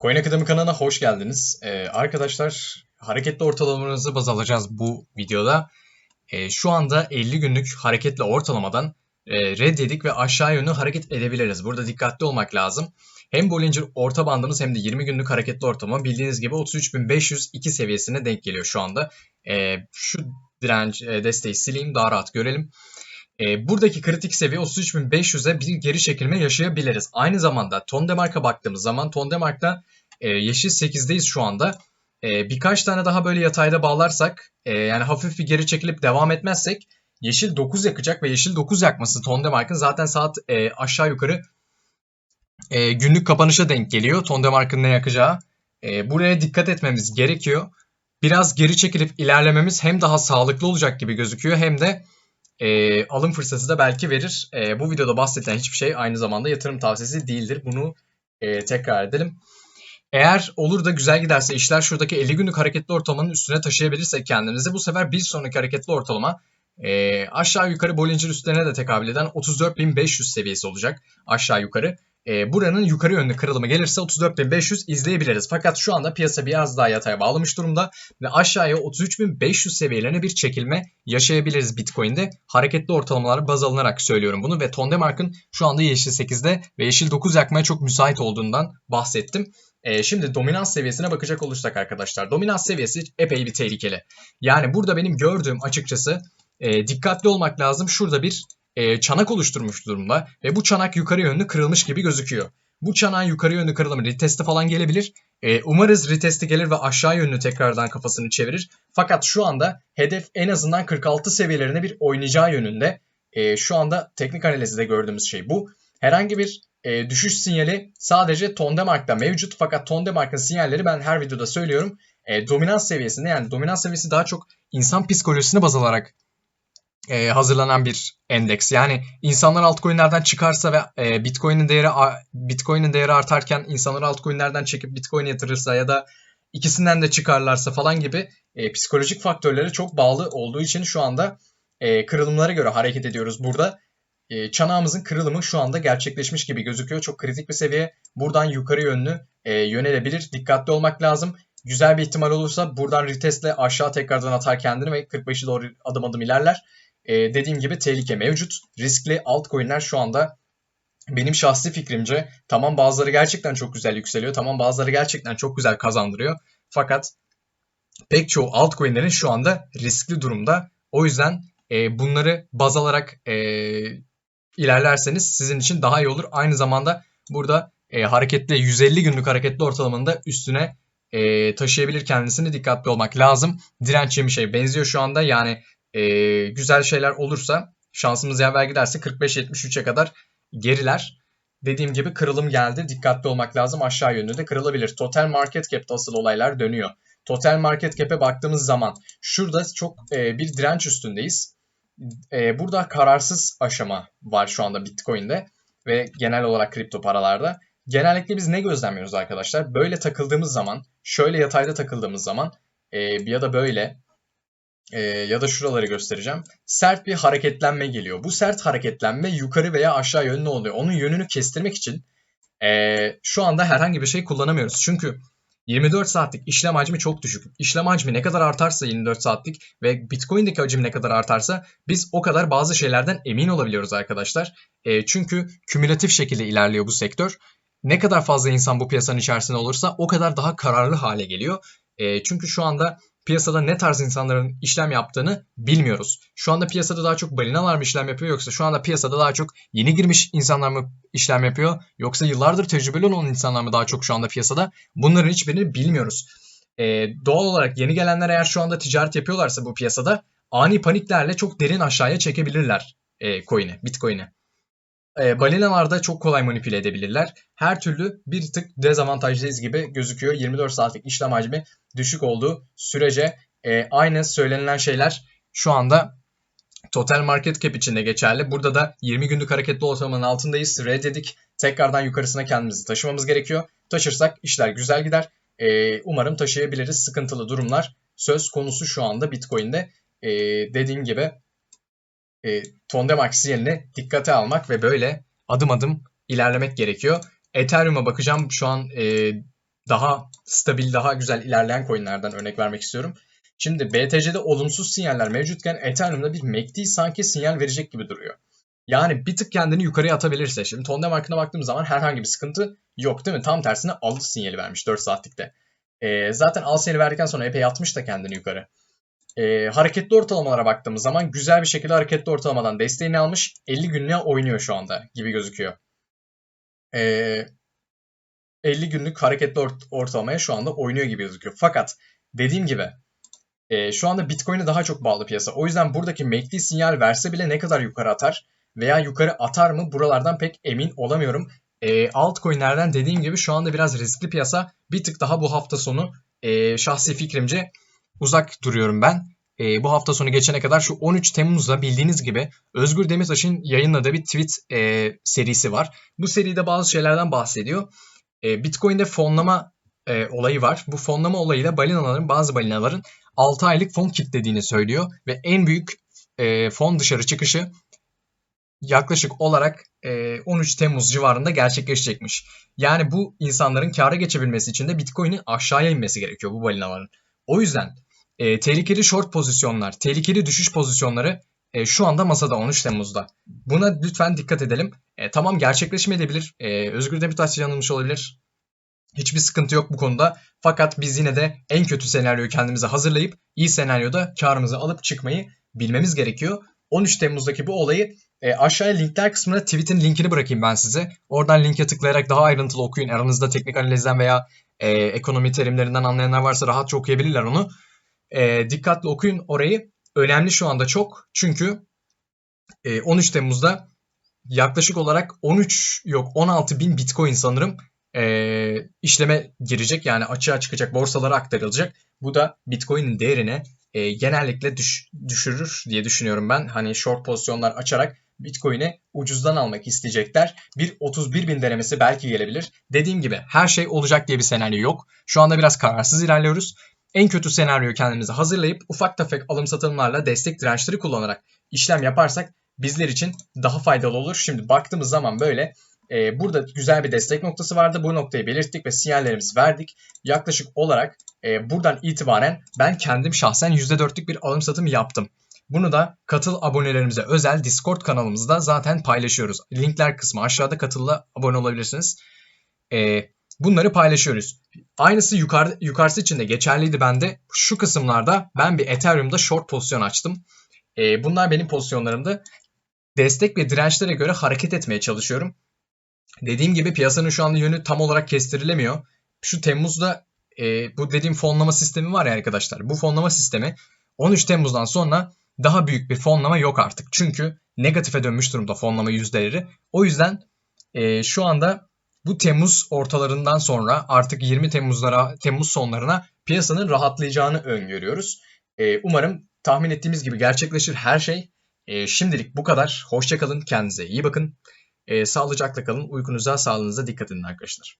Coin Akademi kanalına hoş geldiniz. Ee, arkadaşlar hareketli ortalamalarınızı baz alacağız bu videoda. Ee, şu anda 50 günlük hareketli ortalamadan e, red yedik ve aşağı yönlü hareket edebiliriz. Burada dikkatli olmak lazım. Hem Bollinger orta bandımız hem de 20 günlük hareketli ortalama bildiğiniz gibi 33.502 seviyesine denk geliyor şu anda. Ee, şu direnç e, desteği sileyim daha rahat görelim. E, buradaki kritik seviye 33.500'e bir geri çekilme yaşayabiliriz. Aynı zamanda Tondemark'a baktığımız zaman Tondemark'ta e, yeşil 8'deyiz şu anda. E, birkaç tane daha böyle yatayda bağlarsak e, yani hafif bir geri çekilip devam etmezsek yeşil 9 yakacak ve yeşil 9 yakması Tondemark'ın zaten saat e, aşağı yukarı e, günlük kapanışa denk geliyor. Tondemark'ın ne yakacağı. E, buraya dikkat etmemiz gerekiyor. Biraz geri çekilip ilerlememiz hem daha sağlıklı olacak gibi gözüküyor hem de e, alım fırsatı da belki verir. E, bu videoda bahsedilen hiçbir şey aynı zamanda yatırım tavsiyesi değildir. Bunu e, tekrar edelim. Eğer olur da güzel giderse işler şuradaki 50 günlük hareketli ortalamanın üstüne taşıyabilirsek kendimizi bu sefer bir sonraki hareketli ortalama e, aşağı yukarı Bollinger üstlerine de tekabül eden 34.500 seviyesi olacak aşağı yukarı e, buranın yukarı yönlü kırılımı gelirse 34.500 izleyebiliriz. Fakat şu anda piyasa biraz daha yataya bağlamış durumda ve aşağıya 33.500 seviyelerine bir çekilme yaşayabiliriz Bitcoin'de. Hareketli ortalamaları baz alınarak söylüyorum bunu ve Tondemark'ın şu anda yeşil 8'de ve yeşil 9 yakmaya çok müsait olduğundan bahsettim. E, şimdi dominans seviyesine bakacak olursak arkadaşlar. Dominans seviyesi epey bir tehlikeli. Yani burada benim gördüğüm açıkçası e, dikkatli olmak lazım. Şurada bir e, çanak oluşturmuş durumda ve bu çanak yukarı yönlü kırılmış gibi gözüküyor. Bu çanağın yukarı yönlü kırılımı retesti falan gelebilir. E, umarız retesti gelir ve aşağı yönlü tekrardan kafasını çevirir. Fakat şu anda hedef en azından 46 seviyelerine bir oynayacağı yönünde. E, şu anda teknik analizde gördüğümüz şey bu. Herhangi bir e, düşüş sinyali sadece Tondemark'ta mevcut. Fakat Tondemark'ın sinyalleri ben her videoda söylüyorum. E, dominans seviyesinde yani dominans seviyesi daha çok insan psikolojisini baz alarak e, hazırlanan bir endeks. Yani insanlar altcoin'lerden çıkarsa ve e, Bitcoin'in değeri Bitcoin'in değeri artarken insanlar altcoin'lerden çekip Bitcoin yatırırsa ya da ikisinden de çıkarlarsa falan gibi e, psikolojik faktörlere çok bağlı olduğu için şu anda e, kırılımlara göre hareket ediyoruz burada. E, çanağımızın kırılımı şu anda gerçekleşmiş gibi gözüküyor. Çok kritik bir seviye. Buradan yukarı yönlü e, yönelebilir. Dikkatli olmak lazım. Güzel bir ihtimal olursa buradan retestle aşağı tekrardan atar kendini ve 45'i doğru adım adım ilerler. Ee, dediğim gibi tehlike mevcut. Riskli altcoin'ler şu anda benim şahsi fikrimce tamam bazıları gerçekten çok güzel yükseliyor. Tamam bazıları gerçekten çok güzel kazandırıyor. Fakat pek çoğu altcoin'lerin şu anda riskli durumda. O yüzden e, bunları baz alarak e, ilerlerseniz sizin için daha iyi olur. Aynı zamanda burada e, hareketli 150 günlük hareketli ortalamanın da üstüne e, taşıyabilir kendisini dikkatli olmak lazım. Direnç şey benziyor şu anda. Yani e, güzel şeyler olursa şansımız yaver giderse 45-73'e kadar geriler. Dediğim gibi kırılım geldi. Dikkatli olmak lazım. Aşağı yönlü de kırılabilir. Total market cap'te asıl olaylar dönüyor. Total market cap'e baktığımız zaman şurada çok e, bir direnç üstündeyiz. E, burada kararsız aşama var şu anda Bitcoin'de ve genel olarak kripto paralarda. Genellikle biz ne gözlemliyoruz arkadaşlar? Böyle takıldığımız zaman, şöyle yatayda takıldığımız zaman e, ya da böyle e, ya da şuraları göstereceğim. Sert bir hareketlenme geliyor. Bu sert hareketlenme yukarı veya aşağı yönlü oluyor. Onun yönünü kestirmek için e, şu anda herhangi bir şey kullanamıyoruz. Çünkü 24 saatlik işlem hacmi çok düşük. İşlem hacmi ne kadar artarsa 24 saatlik ve Bitcoin'deki hacim ne kadar artarsa biz o kadar bazı şeylerden emin olabiliyoruz arkadaşlar. E, çünkü kümülatif şekilde ilerliyor bu sektör. Ne kadar fazla insan bu piyasanın içerisinde olursa o kadar daha kararlı hale geliyor. E, çünkü şu anda piyasada ne tarz insanların işlem yaptığını bilmiyoruz. Şu anda piyasada daha çok balinalar mı işlem yapıyor yoksa şu anda piyasada daha çok yeni girmiş insanlar mı işlem yapıyor yoksa yıllardır tecrübeli olan insanlar mı daha çok şu anda piyasada bunların hiçbirini bilmiyoruz. Ee, doğal olarak yeni gelenler eğer şu anda ticaret yapıyorlarsa bu piyasada ani paniklerle çok derin aşağıya çekebilirler e, coin'i, bitcoin'i e, balinalarda çok kolay manipüle edebilirler. Her türlü bir tık dezavantajlıyız gibi gözüküyor. 24 saatlik işlem hacmi düşük olduğu sürece e, aynı söylenilen şeyler şu anda total market cap için de geçerli. Burada da 20 günlük hareketli ortalamanın altındayız. Reddedik. Tekrardan yukarısına kendimizi taşımamız gerekiyor. Taşırsak işler güzel gider. E, umarım taşıyabiliriz. Sıkıntılı durumlar söz konusu şu anda Bitcoin'de. E, dediğim gibi e, Tondemark yerine dikkate almak ve böyle adım adım ilerlemek gerekiyor. Ethereum'a bakacağım. Şu an e, daha stabil, daha güzel ilerleyen coinlerden örnek vermek istiyorum. Şimdi BTC'de olumsuz sinyaller mevcutken Ethereum'da bir MACD sanki sinyal verecek gibi duruyor. Yani bir tık kendini yukarıya atabilirse. Şimdi Tonde markına baktığım zaman herhangi bir sıkıntı yok değil mi? Tam tersine aldı sinyali vermiş 4 saatlikte. Ee, zaten al sinyali verdikten sonra epey atmış da kendini yukarı. Ee, hareketli ortalamalara baktığımız zaman güzel bir şekilde hareketli ortalamadan desteğini almış. 50 günlüğe oynuyor şu anda gibi gözüküyor. Ee, 50 günlük hareketli ort ortalamaya şu anda oynuyor gibi gözüküyor. Fakat dediğim gibi e, şu anda Bitcoin'e daha çok bağlı piyasa. O yüzden buradaki MACD sinyal verse bile ne kadar yukarı atar veya yukarı atar mı buralardan pek emin olamıyorum. E, altcoin'lerden dediğim gibi şu anda biraz riskli piyasa. Bir tık daha bu hafta sonu e, şahsi fikrimce uzak duruyorum ben. E, bu hafta sonu geçene kadar şu 13 Temmuz'da bildiğiniz gibi Özgür Demirtaş'ın yayınladığı bir tweet e, serisi var. Bu seride bazı şeylerden bahsediyor. E, Bitcoin'de fonlama e, olayı var. Bu fonlama olayıyla balinaların bazı balinaların 6 aylık fon kilitlediğini söylüyor ve en büyük e, fon dışarı çıkışı yaklaşık olarak e, 13 Temmuz civarında gerçekleşecekmiş. Yani bu insanların kâra geçebilmesi için de Bitcoin'in aşağıya inmesi gerekiyor bu balinaların. O yüzden e, tehlikeli short pozisyonlar, tehlikeli düşüş pozisyonları e, şu anda masada 13 Temmuz'da. Buna lütfen dikkat edelim. E, tamam gerçekleşmeyebilir. E, Özgür Demirtaş yanılmış olabilir. Hiçbir sıkıntı yok bu konuda. Fakat biz yine de en kötü senaryoyu kendimize hazırlayıp iyi senaryoda karımızı alıp çıkmayı bilmemiz gerekiyor. 13 Temmuz'daki bu olayı e, aşağıya linkler kısmına tweet'in linkini bırakayım ben size. Oradan linke tıklayarak daha ayrıntılı okuyun. Aranızda teknik analizden veya e, ekonomi terimlerinden anlayanlar varsa rahatça okuyabilirler onu. E, dikkatli okuyun orayı. Önemli şu anda çok. Çünkü e, 13 Temmuz'da yaklaşık olarak 13 yok 16 bin Bitcoin sanırım e, işleme girecek. Yani açığa çıkacak borsalara aktarılacak. Bu da Bitcoin'in değerini e, genellikle düş, düşürür diye düşünüyorum ben. Hani short pozisyonlar açarak Bitcoin'i ucuzdan almak isteyecekler. Bir 31 bin denemesi belki gelebilir. Dediğim gibi her şey olacak diye bir senaryo yok. Şu anda biraz kararsız ilerliyoruz. En kötü senaryoyu kendimize hazırlayıp ufak tefek alım satımlarla destek dirençleri kullanarak işlem yaparsak bizler için daha faydalı olur. Şimdi baktığımız zaman böyle e, burada güzel bir destek noktası vardı. Bu noktayı belirttik ve sinyallerimizi verdik. Yaklaşık olarak e, buradan itibaren ben kendim şahsen %4'lük bir alım satım yaptım. Bunu da katıl abonelerimize özel Discord kanalımızda zaten paylaşıyoruz. Linkler kısmı aşağıda katılla abone olabilirsiniz. E, bunları paylaşıyoruz. Aynısı yukarı, yukarısı için de geçerliydi bende. Şu kısımlarda ben bir Ethereum'da short pozisyon açtım. E, bunlar benim pozisyonlarımdı. Destek ve dirençlere göre hareket etmeye çalışıyorum. Dediğim gibi piyasanın şu anda yönü tam olarak kestirilemiyor. Şu Temmuz'da e, bu dediğim fonlama sistemi var ya arkadaşlar. Bu fonlama sistemi 13 Temmuz'dan sonra daha büyük bir fonlama yok artık. Çünkü negatife dönmüş durumda fonlama yüzdeleri. O yüzden e, şu anda bu Temmuz ortalarından sonra artık 20 Temmuzlara, Temmuz sonlarına piyasanın rahatlayacağını öngörüyoruz. E, umarım tahmin ettiğimiz gibi gerçekleşir her şey. E, şimdilik bu kadar. Hoşçakalın, kendinize iyi bakın. E, sağlıcakla kalın. Uykunuza, sağlığınıza dikkat edin arkadaşlar.